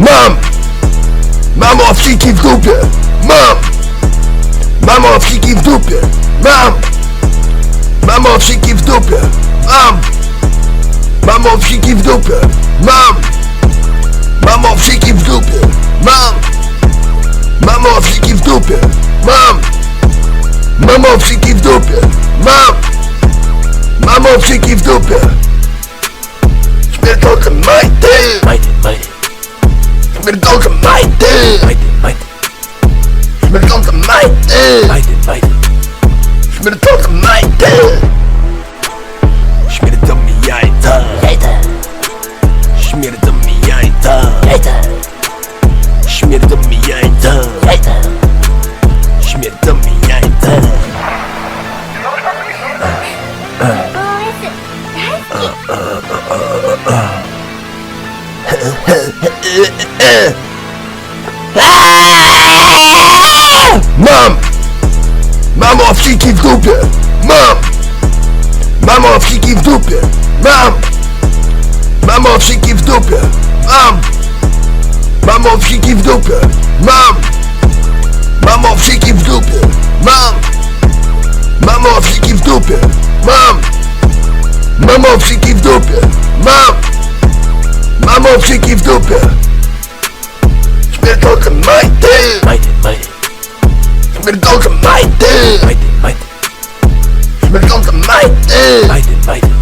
Mam owsiki w dupie! Mam! Mam owsiki w dupie! Mam! Mam owsiki w dupie! Mam! Mam owsiki w dupie! Mam! Mam owsiki w dupie! Mam! Mam owsiki w dupie! Mam! Mam owsiki w dupie! Mam! Mam owsiki w dupie! Śmierdzące majty! Śmierdzą mi jajca, śmierdzą mi jajca, jajta. śmierdzą mi jajca. Mam! Mam owsiki w dupie! Mam! Mam owsiki w dupie! Mam! Mam owsiki w dupie! Mam! Mam owsiki w dupie! Mam! Mam owsiki w dupie! Mam! Mam owsiki w dupie! Mam! Mam owsiki w dupie! Mam! Mam owsiki w dupie! Śmierdzące majty! Majty, majty, Śmierdzące majty! majty, majty, majty! majty, majty.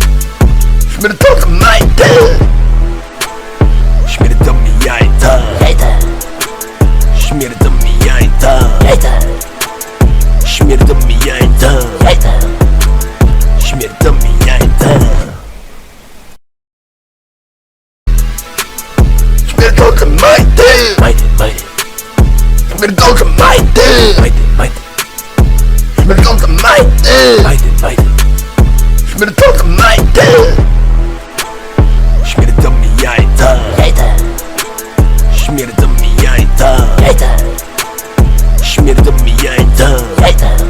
Jajta, śmierdzą mi jajca, jajta. śmierdzą mi jajca. Śmierdzące majty! Majty, majty, Śmierdzące majty! majty, majty, Śmierdzące majty! majty, majty. Śmierdzące majty! Śmierdzą mi jajca, Jajta, śmierdzą mi jajca, mnie w to mi